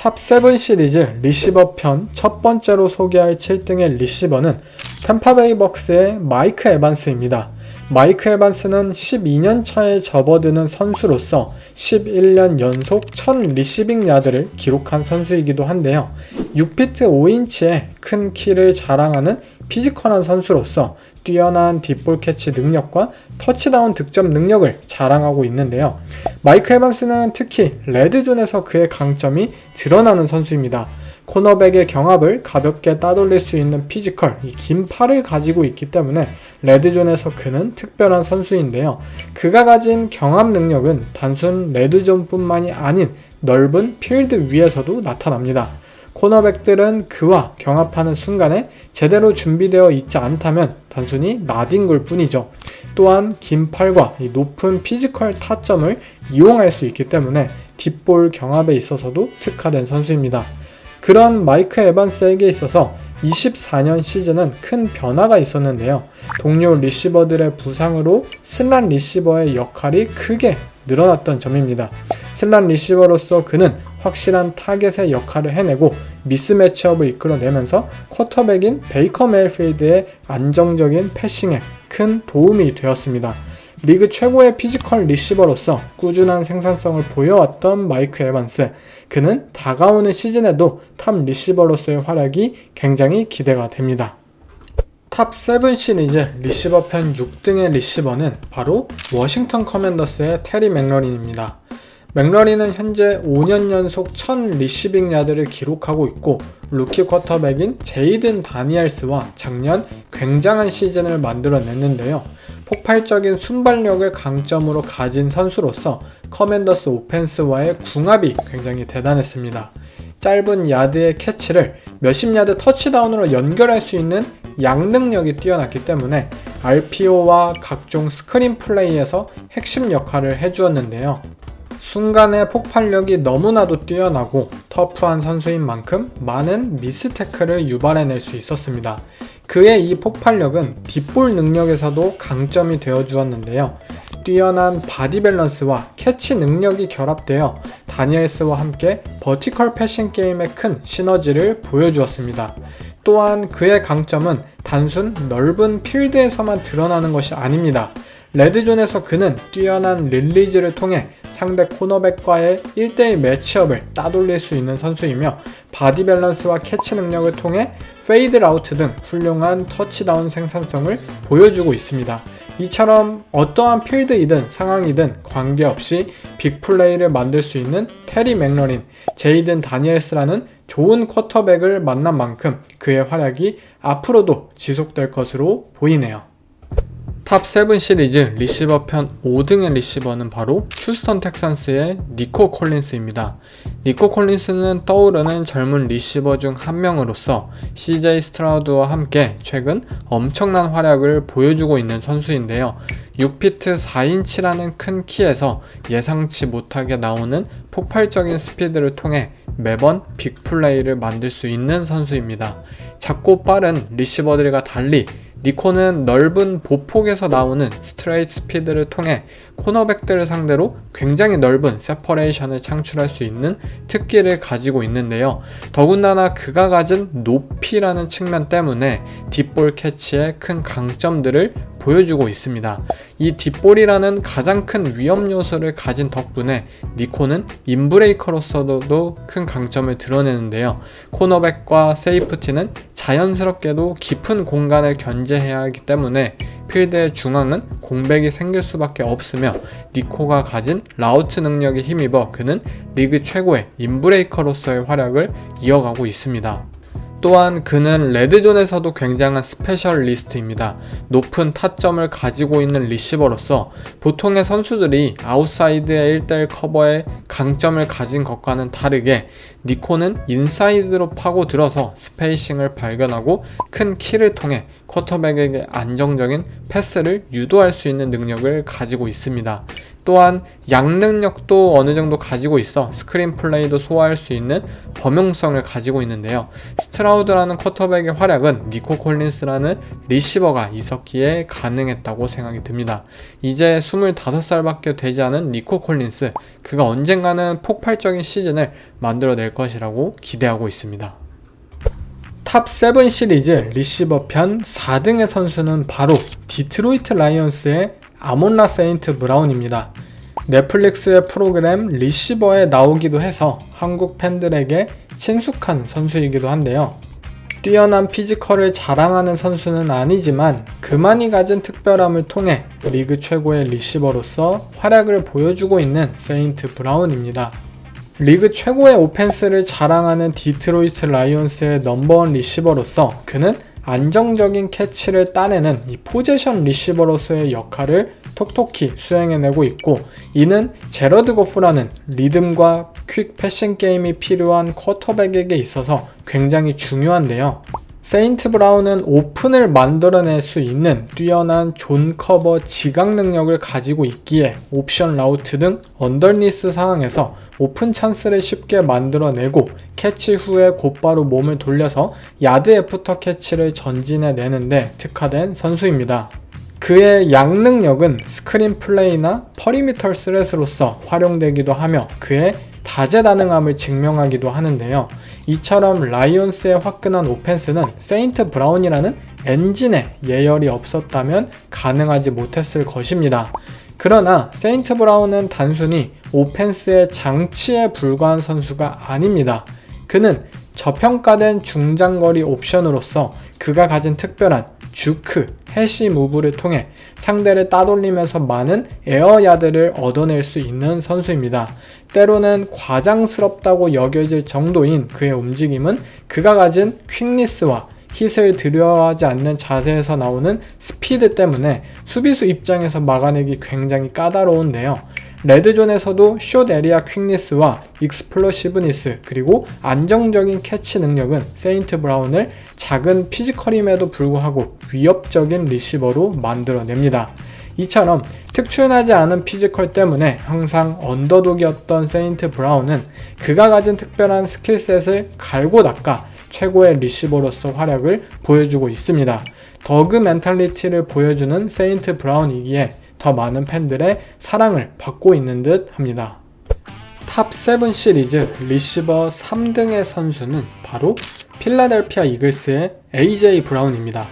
탑7 시리즈 리시버 편 첫 번째로 소개할 7등의 리시버는 템파베이 벅스의 마이크 에반스입니다. 마이크 에반스는 12년 차에 접어드는 선수로서 11년 연속 1000 리시빙 야드를 기록한 선수이기도 한데요. 6피트 5인치의 큰 키를 자랑하는 피지컬한 선수로서 뛰어난 딥볼 캐치 능력과 터치다운 득점 능력을 자랑하고 있는데요. 마이크 에반스는 특히 레드존에서 그의 강점이 드러나는 선수입니다. 코너백의 경합을 가볍게 따돌릴 수 있는 피지컬, 이 긴 팔을 가지고 있기 때문에 레드존에서 그는 특별한 선수인데요. 그가 가진 경합 능력은 단순 레드존뿐만이 아닌 넓은 필드 위에서도 나타납니다. 코너백들은 그와 경합하는 순간에 제대로 준비되어 있지 않다면 단순히 걸 뿐이죠. 또한 긴 팔과 이 높은 피지컬 타점을 이용할 수 있기 때문에 딥볼 경합에 있어서도 특화된 선수입니다. 그런 마이크 에반스에게 있어서 24년 시즌은 큰 변화가 있었는데요. 동료 리시버들의 부상으로 슬란 리시버의 역할이 크게 늘어났던 점입니다. 슬란 리시버로서 그는 확실한 타겟의 역할을 해내고 미스 매치업을 이끌어내면서 쿼터백인 베이커 메일필드의 안정적인 패싱에 큰 도움이 되었습니다. 리그 최고의 피지컬 리시버로서 꾸준한 생산성을 보여왔던 마이크 에반스. 그는 다가오는 시즌에도 탑 리시버로서의 활약이 굉장히 기대가 됩니다. 탑 7 시리즈 리시버 편 6등의 리시버는 바로 워싱턴 커맨더스의 테리 맥러린입니다. 맥러린은 현재 5년 연속 1000 리시빙 야드를 기록하고 있고 루키 쿼터백인 제이든 다니엘스와 작년 굉장한 시즌을 만들어냈는데요. 폭발적인 순발력을 강점으로 가진 선수로서 커맨더스 오펜스와의 궁합이 굉장히 대단했습니다. 짧은 야드의 캐치를 몇십 야드 터치다운으로 연결할 수 있는 양능력이 뛰어났기 때문에 RPO와 각종 스크린 플레이에서 핵심 역할을 해주었는데요. 순간의 폭발력이 너무나도 뛰어나고 터프한 선수인 만큼 많은 미스테크를 유발해낼 수 있었습니다. 그의 이 폭발력은 뒷볼 능력에서도 강점이 되어 주었는데요. 뛰어난 바디 밸런스와 캐치 능력이 결합되어 다니엘스와 함께 버티컬 패싱 게임의 큰 시너지를 보여주었습니다. 또한 그의 강점은 단순 넓은 필드에서만 드러나는 것이 아닙니다. 레드존에서 그는 뛰어난 릴리즈를 통해 상대 코너백과의 1대1 매치업을 따돌릴 수 있는 선수이며 바디 밸런스와 캐치 능력을 통해 페이드 라우트 등 훌륭한 터치다운 생산성을 보여주고 있습니다. 이처럼 어떠한 필드이든 상황이든 관계없이 빅플레이를 만들 수 있는 테리 맥러린, 제이든 다니엘스라는 좋은 쿼터백을 만난 만큼 그의 활약이 앞으로도 지속될 것으로 보이네요. 탑 7 시리즈 리시버 편 5등의 리시버는 바로 휴스턴 텍산스의 니코 콜린스입니다. 니코 콜린스는 떠오르는 젊은 리시버 중 한 명으로서 CJ 스트라우드와 함께 최근 엄청난 활약을 보여주고 있는 선수인데요. 6피트 4인치라는 큰 키에서 예상치 못하게 나오는 폭발적인 스피드를 통해 매번 빅플레이를 만들 수 있는 선수입니다. 작고 빠른 리시버들과 달리 니코는 넓은 보폭에서 나오는 스트레이트 스피드를 통해 코너백들을 상대로 굉장히 넓은 세퍼레이션을 창출할 수 있는 특기를 가지고 있는데요. 더군다나 그가 가진 높이라는 측면 때문에 딥볼 캐치의 큰 강점들을 보여주고 있습니다. 이 딥볼이라는 가장 큰 위험 요소를 가진 덕분에 니코는 인브레이커로서도 큰 강점을 드러내는데요. 코너백과 세이프티는 자연스럽게도 깊은 공간을 견제해야 하기 때문에 필드의 중앙은 공백이 생길 수밖에 없으며 니코가 가진 라우트 능력에 힘입어 그는 리그 최고의 인브레이커로서의 활약을 이어가고 있습니다. 또한 그는 레드존에서도 굉장한 스페셜리스트입니다. 높은 타점을 가지고 있는 리시버로서 보통의 선수들이 아웃사이드의 1대1 커버에 강점을 가진 것과는 다르게 니코는 인사이드로 파고들어서 스페이싱을 발견하고 큰 키를 통해 쿼터백에게 안정적인 패스를 유도할 수 있는 능력을 가지고 있습니다. 또한 양능력도 어느 정도 가지고 있어 스크린 플레이도 소화할 수 있는 범용성을 가지고 있는데요. 스트라우드라는 쿼터백의 활약은 니코 콜린스라는 리시버가 있었기에 가능했다고 생각이 듭니다. 이제 25살밖에 되지 않은 니코 콜린스, 그가 언젠가는 폭발적인 시즌을 만들어낼 것이라고 기대하고 있습니다. 탑7 시리즈 리시버 편 4등의 선수는 바로 디트로이트 라이온스의 아몬라 세인트 브라운입니다. 넷플릭스의 프로그램 리시버에 나오기도 해서 한국 팬들에게 친숙한 선수이기도 한데요. 뛰어난 피지컬을 자랑하는 선수는 아니지만 그만이 가진 특별함을 통해 리그 최고의 리시버로서 활약을 보여주고 있는 세인트 브라운입니다. 리그 최고의 오펜스를 자랑하는 디트로이트 라이온스의 넘버원 리시버로서 그는 안정적인 캐치를 따내는 이 포제션 리시버로서의 역할을 톡톡히 수행해내고 있고 이는 제러드 고프라는 리듬과 퀵 패싱 게임이 필요한 쿼터백에게 있어서 굉장히 중요한데요. 세인트 브라운은 오픈을 만들어낼 수 있는 뛰어난 존 커버 지각 능력을 가지고 있기에 옵션 라우트 등 언더니스 상황에서 오픈 찬스를 쉽게 만들어내고 캐치 후에 곧바로 몸을 돌려서 야드 애프터 캐치를 전진해 내는데 특화된 선수입니다. 그의 양능력은 스크린 플레이나 퍼리미터 스렛으로서 활용되기도 하며 그의 다재다능함을 증명하기도 하는데요. 이처럼 라이온스의 화끈한 오펜스는 세인트 브라운이라는 엔진에 예열이 없었다면 가능하지 못했을 것입니다. 그러나 세인트 브라운은 단순히 오펜스의 장치에 불과한 선수가 아닙니다. 그는 저평가된 중장거리 옵션으로서 그가 가진 특별한 주크, 해시 무브를 통해 상대를 따돌리면서 많은 에어야드를 얻어낼 수 있는 선수입니다. 때로는 과장스럽다고 여겨질 정도인 그의 움직임은 그가 가진 퀵니스와 힛을 두려워하지 않는 자세에서 나오는 스피드 때문에 수비수 입장에서 막아내기 굉장히 까다로운데요. 레드존에서도 숏 에리아 퀵니스와 익스플로시브니스 그리고 안정적인 캐치 능력은 세인트 브라운을 작은 피지컬임에도 불구하고 위협적인 리시버로 만들어냅니다. 이처럼 특출나지 않은 피지컬 때문에 항상 언더독이었던 세인트 브라운은 그가 가진 특별한 스킬셋을 갈고 닦아 최고의 리시버로서 활약을 보여주고 있습니다. 더그 멘탈리티를 보여주는 세인트 브라운이기에 더 많은 팬들의 사랑을 받고 있는 듯 합니다. 탑7 시리즈 리시버 3등의 선수는 바로 필라델피아 이글스의 AJ 브라운입니다.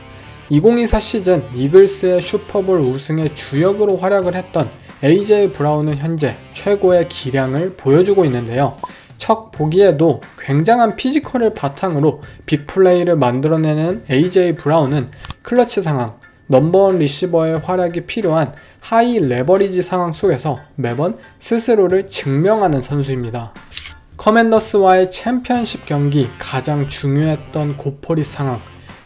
2024 시즌 이글스의 슈퍼볼 우승의 주역으로 활약을 했던 AJ 브라운은 현재 최고의 기량을 보여주고 있는데요. 척 보기에도 굉장한 피지컬을 바탕으로 빅플레이를 만들어내는 AJ 브라운은 클러치 상황, 넘버원 리시버의 활약이 필요한 하이 레버리지 상황 속에서 매번 스스로를 증명하는 선수입니다. 커맨더스와의 챔피언십 경기 가장 중요했던 고퍼리 상황.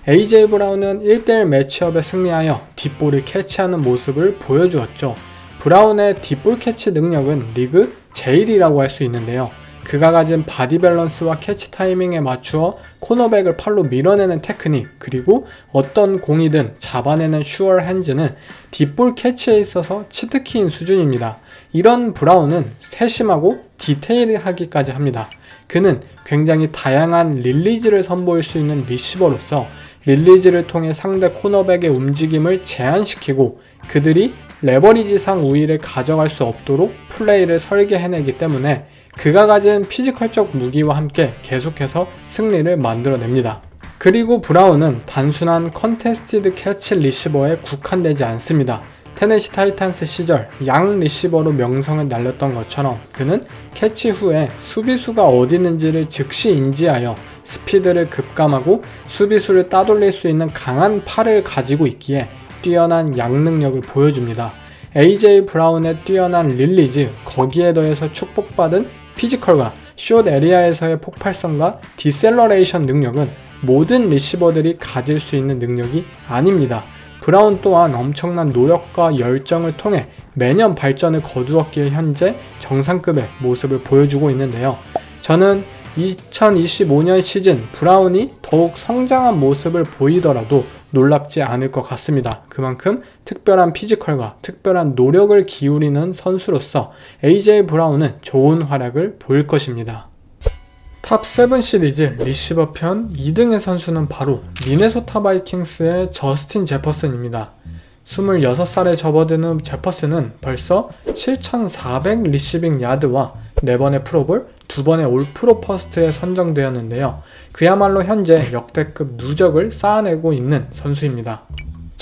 AJ 브라운은 1대1 매치업에 승리하여 뒷볼을 캐치하는 모습을 보여주었죠. 브라운의 뒷볼 캐치 능력은 리그 제일이라고 할 수 있는데요. 그가 가진 바디 밸런스와 캐치 타이밍에 맞추어 코너백을 팔로 밀어내는 테크닉 그리고 어떤 공이든 잡아내는 슈얼 핸즈는 뒷볼 캐치에 있어서 치트키인 수준입니다. 이런 브라운은 세심하고 디테일하기까지 합니다. 그는 굉장히 다양한 릴리즈를 선보일 수 있는 리시버로서 릴리즈를 통해 상대 코너백의 움직임을 제한시키고 그들이 레버리지상 우위를 가져갈 수 없도록 플레이를 설계해내기 때문에 그가 가진 피지컬적 무기와 함께 계속해서 승리를 만들어냅니다. 그리고 브라운은 단순한 컨테스티드 캐치 리시버에 국한되지 않습니다. 테네시 타이탄스 시절 양 리시버로 명성을 날렸던 것처럼 그는 캐치 후에 수비수가 어디 있는지를 즉시 인지하여 스피드를 급감하고 수비수를 따돌릴 수 있는 강한 팔을 가지고 있기에 뛰어난 양 능력을 보여줍니다. AJ 브라운의 뛰어난 릴리즈, 거기에 더해서 축복받은 피지컬과 숏 에리아에서의 폭발성과 디셀러레이션 능력은 모든 리시버들이 가질 수 있는 능력이 아닙니다. 브라운 또한 엄청난 노력과 열정을 통해 매년 발전을 거두었기에 현재 정상급의 모습을 보여주고 있는데요. 저는 2025년 시즌 브라운이 더욱 성장한 모습을 보이더라도 놀랍지 않을 것 같습니다. 그만큼 특별한 피지컬과 특별한 노력을 기울이는 선수로서 AJ 브라운은 좋은 활약을 보일 것입니다. 탑7 시리즈 리시버 편 2등의 선수는 바로 미네소타 바이킹스의 저스틴 제퍼슨입니다. 26살에 접어드는 제퍼슨은 벌써 7,400 리시빙 야드와 4번의 프로볼, 2번의 올 프로 퍼스트에 선정되었는데요. 그야말로 현재 역대급 누적을 쌓아내고 있는 선수입니다.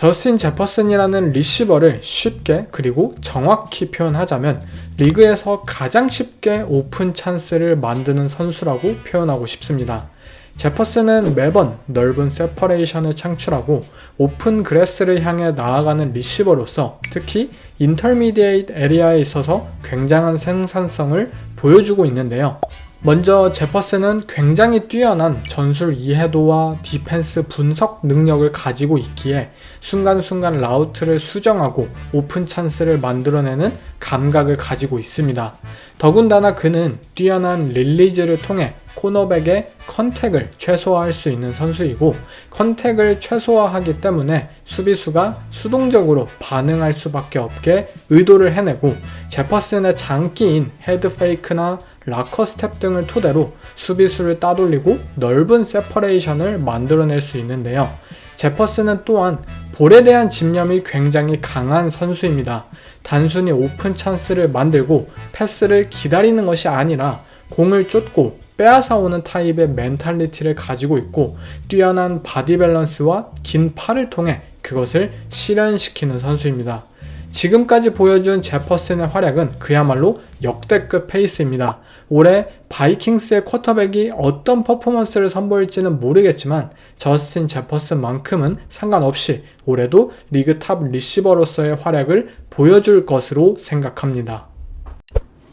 저스틴 제퍼슨이라는 리시버를 쉽게 그리고 정확히 표현하자면 리그에서 가장 쉽게 오픈 찬스를 만드는 선수라고 표현하고 싶습니다. 제퍼슨은 매번 넓은 세퍼레이션을 창출하고 오픈 그래스를 향해 나아가는 리시버로서 특히 인터미디에이트 에리아에 있어서 굉장한 생산성을 보여주고 있는데요. 먼저 제퍼슨은 굉장히 뛰어난 전술 이해도와 디펜스 분석 능력을 가지고 있기에 순간순간 라우트를 수정하고 오픈 찬스를 만들어내는 감각을 가지고 있습니다. 더군다나 그는 뛰어난 릴리즈를 통해 코너백의 컨택을 최소화할 수 있는 선수이고 컨택을 최소화하기 때문에 수비수가 수동적으로 반응할 수밖에 없게 의도를 해내고 제퍼슨의 장기인 헤드 페이크나 라커 스텝 등을 토대로 수비수를 따돌리고 넓은 세퍼레이션을 만들어낼 수 있는데요. 제퍼슨은 또한 볼에 대한 집념이 굉장히 강한 선수입니다. 단순히 오픈 찬스를 만들고 패스를 기다리는 것이 아니라 공을 쫓고 빼앗아 오는 타입의 멘탈리티를 가지고 있고 뛰어난 바디 밸런스와 긴 팔을 통해 그것을 실현시키는 선수입니다. 지금까지 보여준 제퍼슨의 활약은 그야말로 역대급 페이스입니다. 올해 바이킹스의 쿼터백이 어떤 퍼포먼스를 선보일지는 모르겠지만 저스틴 제퍼슨만큼은 상관없이 올해도 리그 탑 리시버로서의 활약을 보여줄 것으로 생각합니다.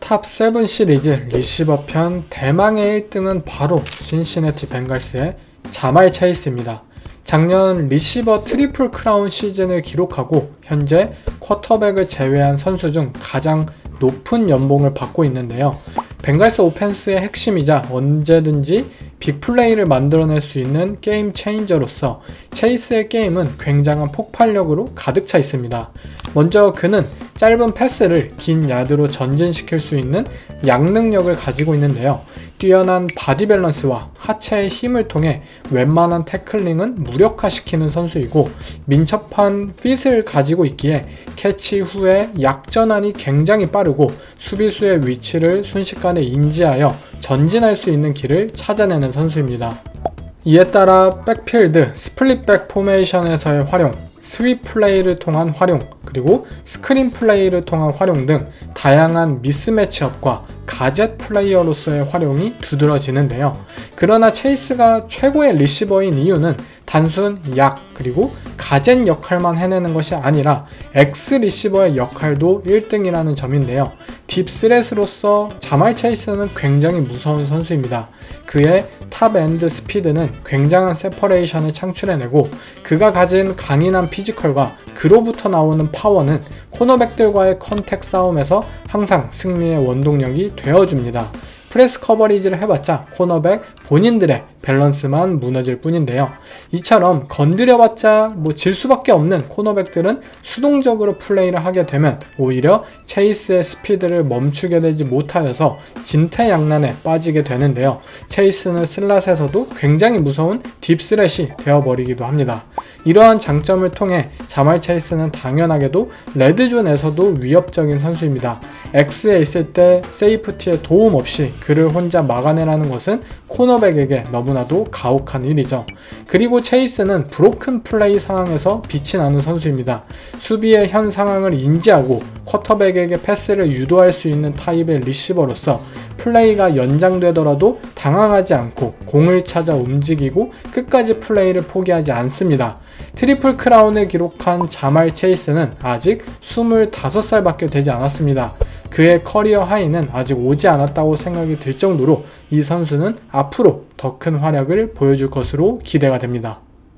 탑7 시리즈 리시버 편 대망의 1등은 바로 신시내티 벵갈스의 자말 체이스입니다. 작년 리시버 트리플 크라운 시즌을 기록하고 현재 쿼터백을 제외한 선수 중 가장 높은 연봉을 받고 있는데요. 벵갈스 오펜스의 핵심이자 언제든지 빅플레이를 만들어낼 수 있는 게임 체인저로서 체이스의 게임은 굉장한 폭발력으로 가득 차 있습니다. 먼저 그는 짧은 패스를 긴 야드로 전진시킬 수 있는 양능력을 가지고 있는데요. 뛰어난 바디 밸런스와 하체의 힘을 통해 웬만한 태클링은 무력화시키는 선수이고 민첩한 핏을 가지고 있기에 캐치 후에 약전환이 굉장히 빠르고 수비수의 위치를 순식간에 인지하여 전진할 수 있는 길을 찾아내는 선수입니다. 이에 따라 백필드, 스플릿백 포메이션에서의 활용, 스윗 플레이를 통한 활용, 그리고 스크린 플레이를 통한 활용 등 다양한 미스매치업과 가젯 플레이어로서의 활용이 두드러지는데요. 그러나 체이스가 최고의 리시버인 이유는 단순 약 그리고 가젯 역할만 해내는 것이 아니라 X 리시버의 역할도 1등이라는 점인데요. 딥스렛으로서 자말 체이스는 굉장히 무서운 선수입니다. 그의 탑 엔드 스피드는 굉장한 세퍼레이션을 창출해내고 그가 가진 강인한 피지컬과 그로부터 나오는 파워는 코너백들과의 컨택 싸움에서 항상 승리의 원동력이 되어줍니다. 프레스 커버리지를 해봤자 코너백 본인들의 밸런스만 무너질 뿐인데요. 이처럼 건드려봤자 뭐 질 수밖에 없는 코너백들은 수동적으로 플레이를 하게 되면 오히려 체이스의 스피드를 멈추게 되지 못하여서 진퇴양난에 빠지게 되는데요. 체이스는 슬랏에서도 굉장히 무서운 딥스렛이 되어버리기도 합니다. 이러한 장점을 통해 자말 체이스는 당연하게도 레드존에서도 위협적인 선수입니다. X에 있을 때 세이프티의 도움 없이 그를 혼자 막아내라는 것은 코너백에게 너무나 도 가혹한 일이죠. 그리고 체이스는 브로큰 플레이 상황에서 빛이 나는 선수입니다. 수비의 현 상황을 인지하고 쿼터백에게 패스를 유도할 수 있는 타입의 리시버로서 플레이가 연장되더라도 당황하지 않고 공을 찾아 움직이고 끝까지 플레이를 포기하지 않습니다. 트리플 크라운을 기록한 자말 체이스는 아직 25살밖에 되지 않았습니다. 그의 커리어 하이는 아직 오지 않았다고 생각이 들 정도로 이 선수는 앞으로 더 큰 활약을 보여줄 것으로 기대가 됩니다.